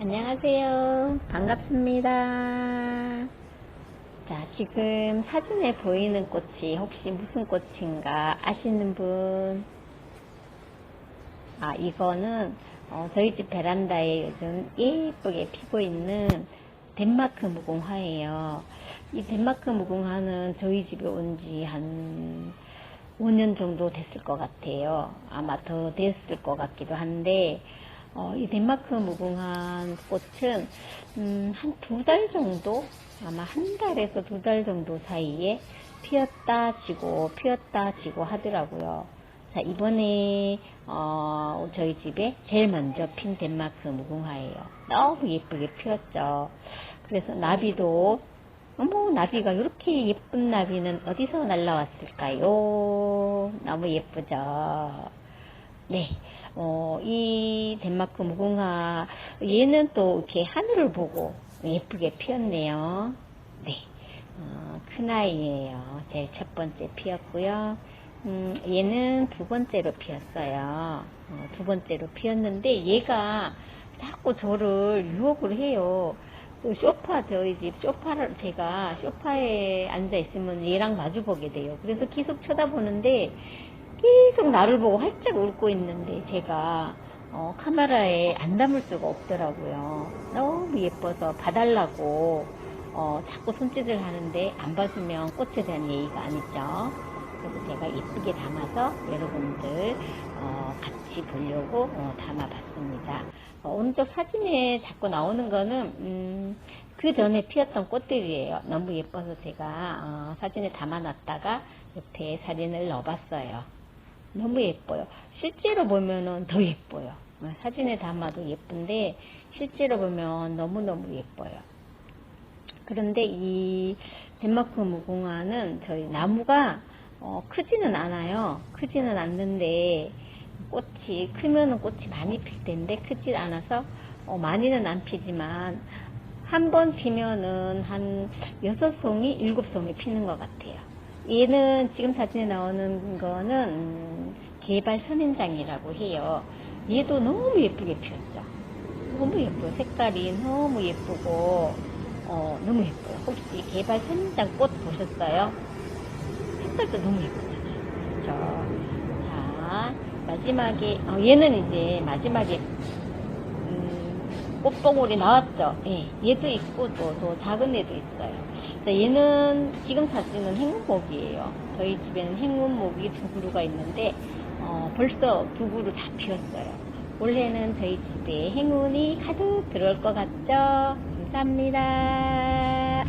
안녕하세요. 반갑습니다. 자, 지금 사진에 보이는 꽃이 혹시 무슨 꽃인가 아시는 분? 아, 이거는 어, 저희 집 베란다에 요즘 예쁘게 피고 있는 덴마크 무궁화예요. 이 덴마크 무궁화는 저희 집에 온 지 한 5년 정도 됐을 것 같아요. 아마 더 됐을 것 같기도 한데, 어, 이 덴마크 무궁화 꽃은 음, 한 두 달 정도, 아마 한 달에서 두 달 정도 사이에 피었다 지고 피었다 지고 하더라고요. 자, 이번에, 어, 저희 집에 제일 먼저 핀 덴마크 무궁화예요. 너무 예쁘게 피었죠. 그래서 나비도, 어머, 나비가 이렇게 예쁜 나비는 어디서 날라왔을까요? 너무 예쁘죠? 네. 어, 이 덴마크 무궁화, 얘는 또 이렇게 하늘을 보고 예쁘게 피었네요. 네. 어, 큰 아이예요. 제일 첫 번째 피었고요. 음, 얘는 두 번째로 피었어요. 어, 두 번째로 피었는데 얘가 자꾸 저를 유혹을 해요. 그 소파 저희 집 소파를 제가 소파에 앉아 있으면 얘랑 마주 보게 돼요. 그래서 계속 쳐다보는데 계속 나를 보고 활짝 웃고 있는데 제가 어, 카메라에 안 담을 수가 없더라고요. 너무 예뻐서 봐달라고 어, 자꾸 손짓을 하는데 안 봐주면 꽃에 대한 예의가 아니죠. 그래서 제가 예쁘게 담아서 여러분들 어, 같이 보려고 어, 담아봤습니다. 어, 오른쪽 사진에 자꾸 나오는 거는 음, 그 전에 피었던 꽃들이에요. 너무 예뻐서 제가 어, 사진에 담아놨다가 옆에 사진을 넣어봤어요. 너무 예뻐요. 실제로 보면은 더 예뻐요. 어, 사진에 담아도 예쁜데 실제로 보면 너무너무 예뻐요. 그런데 이 덴마크 무궁화는 저희 나무가 어, 크지는 않아요. 크지는 않는데 꽃이 크면은 꽃이 많이 필 텐데 크지 않아서 어, 많이는 안 피지만 한 번 피면은 한 여섯 송이, 일곱 송이 피는 것 같아요. 얘는 지금 사진에 나오는 거는 음, 개발 선인장이라고 해요. 얘도 너무 예쁘게 피었죠. 너무 예뻐요. 색깔이 너무 예쁘고 어, 너무 예뻐요. 혹시 개발 선인장 꽃 보셨어요? 색깔도 너무 예쁘잖아요. 그렇죠? 자, 마지막에 어, 얘는 이제 마지막에 음, 꽃봉오리 나왔죠. 예, 얘도 있고 또, 또 작은 애도 있어요. 자, 얘는 지금 사진은 행운목이에요. 저희 집에는 행운목이 두 그루가 있는데 어, 벌써 두 그루 다 피었어요. 올해는 저희 집에 행운이 가득 들어올 것 같죠? 감사합니다.